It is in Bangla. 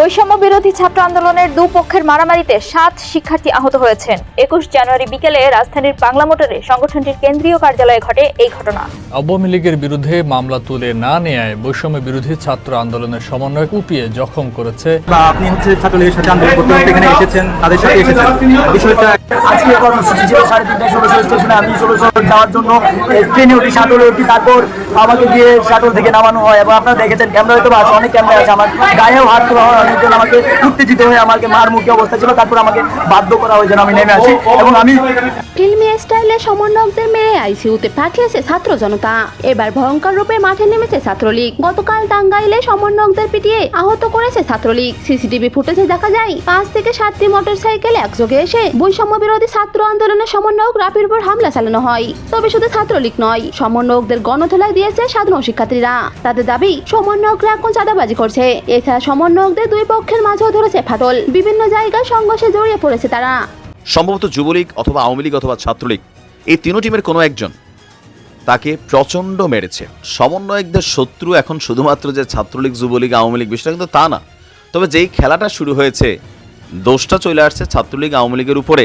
বৈষম্য বিরোধী ছাত্র আন্দোলনের দুপক্ষের মারামারিতে সাত শিক্ষার্থী আহত হয়েছেন। একুশ জানুয়ারি বিকেলে রাজধানীর বাংলা মোটরে সংগঠনটির কেন্দ্রীয় কার্যালয়ে ঘটে এই ঘটনা। আওয়ামী লীগের বিরুদ্ধে মামলা তুলে না নেয় বৈষম্য বিরোধী ছাত্র আন্দোলনের সমন্বয় কুপিয়ে জখম করেছে। আপনি হচ্ছে ছাত্রলীগের সাথে আন্দোলন করতে এখানে এসেছেন তাদের সাথে এসেছেন। বিষয়টা আজকে কর্মসূচি ছিল সাড়ে তিনটায় ষোলোশো স্টেশনে আমি ষোলোশো যাওয়ার জন্য ট্রেনে উঠি শাটলে উঠি তারপর আমাকে গিয়ে শাটল থেকে নামানো হয়। এবং আপনারা দেখেছেন ক্যামেরা হয়তো আছে অনেক ক্যামেরা আছে। আমার গায়েও হাত তোলা হয় অনেকজন আমাকে উত্তেজিত হয়ে আমাকে মার মুখে অবস্থা ছিল, তারপর আমাকে বাধ্য করা হয় যেন আমি নেমে আসি এবং আমি ফিল্মি স্টাইলে সমন্বয়কদের মেরে আইসিইউতে পাঠিয়েছে ছাত্র জনতা। এবার ভয়ঙ্কর রূপে মাঠে নেমেছে ছাত্রলীগ। গতকাল সমন্বয়কদের পিটিয়ে আহত করেছে ছাত্রলীগ। সিসিটিভি ফুটেজে দেখা যায়, পাঁচ থেকে সাতটি মোটরসাইকেল একযোগে এসে বৈষম্য বিরোধী ছাত্র আন্দোলনের সমন্বয়ক রাপির উপর হামলা চালানো হয়। তবে শুধু ছাত্রলীগ নয়, সমন্বয়কদের গণধোলাই দিয়েছে সাধারণ শিক্ষার্থীরা। তাদের দাবি, সমন্বয়করা এখন চাঁদাবাজি করছে। এছাড়া সমন্বয়কদের দুই পক্ষের মাঝেও ধরেছে ফাটল। বিভিন্ন জায়গায় সংঘর্ষে জড়িয়ে পড়েছে তারা। সম্ভবত যুবলীগ অথবা আওয়ামী লীগ অথবা ছাত্রলীগ, এই তিনো টিমের কোনো একজন তাকে প্রচণ্ড মেরেছে। সমন্বয়কদের শত্রু এখন শুধুমাত্র যে ছাত্রলীগ, যুবলীগ, আওয়ামী লীগ, বিষয়টা কিন্তু তা না। তবে যেই খেলাটা শুরু হয়েছে, দোষটা চলে আসছে ছাত্রলীগ, আওয়ামী লীগের উপরে।